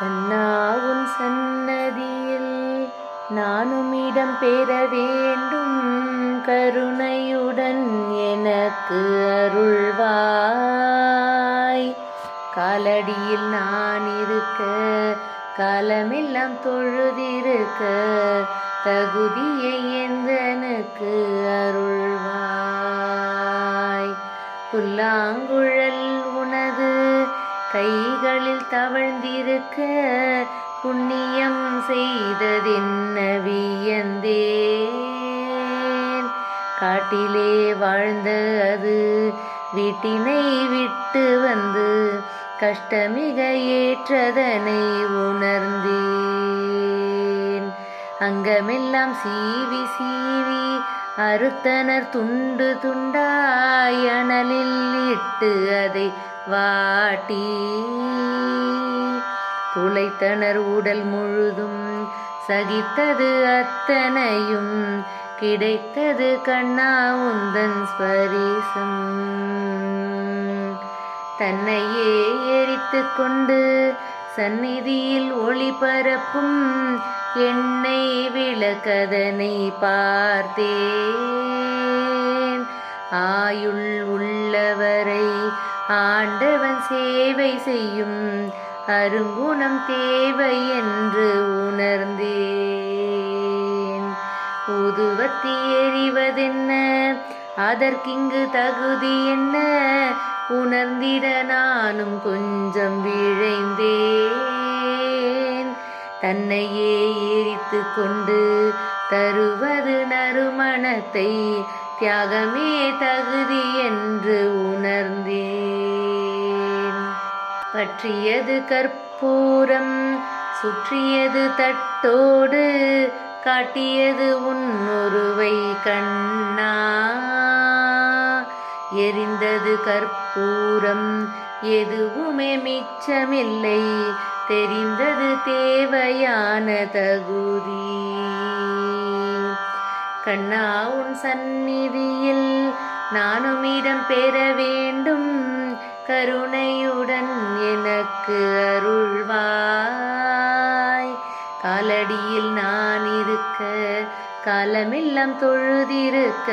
கண்ணா உன் சன்னதியில் நானும் இடம் பெற வேண்டும். கருணையுடன் எனக்கு அருள்வாய். காலடியில் நான் இருக்க காலமெல்லாம் தொழுதிருக்க தகுதியை எந்தனுக்கு அருள்வாய். புல்லாங்குழல் கைகளில் தவழ்ந்திருக்க புண்ணியம் செய்ததென்ன வியந்தேன். காட்டிலே வாழ்ந்த அது வீட்டினை விட்டு வந்து கஷ்டமிக ஏற்றதனை உணர்ந்தேன். அங்கமெல்லாம் சீவி சீவி அறுத்தனர் துண்டு துண்டாய் இட்டு அதை வாட்டி. துளைத்தனர் உடல் முழுதும் சகித்தது அத்தனையும் கிடைத்தது கண்ணா உந்தன் ஸ்பரிசம். தன்னையே எரித்து கொண்டு சந்நிதியில் ஒளி பரப்பும் எண்ணெய் விளக்கதனை பார்த்தேன். ஆயுள் உள்ளவரை ஆண்டவன் சேவை செய்யும் அருங்குணம் தேவை என்று உணர்ந்தேன். உதுவத்தி எறிவதென்ன? அதற்கிங்கு தகுதி என்ன? உணர்ந்திட நானும் கொஞ்சம் விழைந்தேன். தன்னையே எரித்து கொண்டு தருவது நறுமணத்தை தியாகமே தகுதி என்று உணர்ந்தேன். பற்றியது கற்பூரம் சுற்றியது தட்டோடு காட்டியது உன்னொருவை கண்ணா. எரிந்தது கற்பூரம் எதுவுமே மிச்சமில்லை. தெரிந்தது தேவையான தகுதி. கண்ணா உன் சந்நிதியில் நானும் இடம் பெற வேண்டும். கருணையுடன் எனக்கு அருள்வாய். காலடியில் நான் இருக்க காலமெல்லாம் தொழுதிருக்க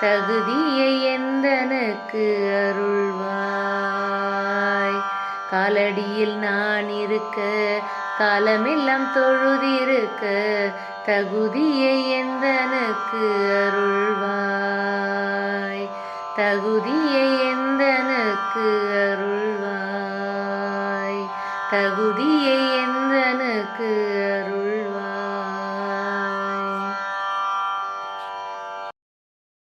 தகுதியை எந்தனுக்கு அருள்வாய். காலடியில் நான் இருக்க காலமெல்லாம் தொழுதிருக்க தகுதியை எந்தனுக்கு அருள்வாய்? தகுதியை எந்தனுக்கு அருள்வாய்? தகுதியை எந்தனுக்கு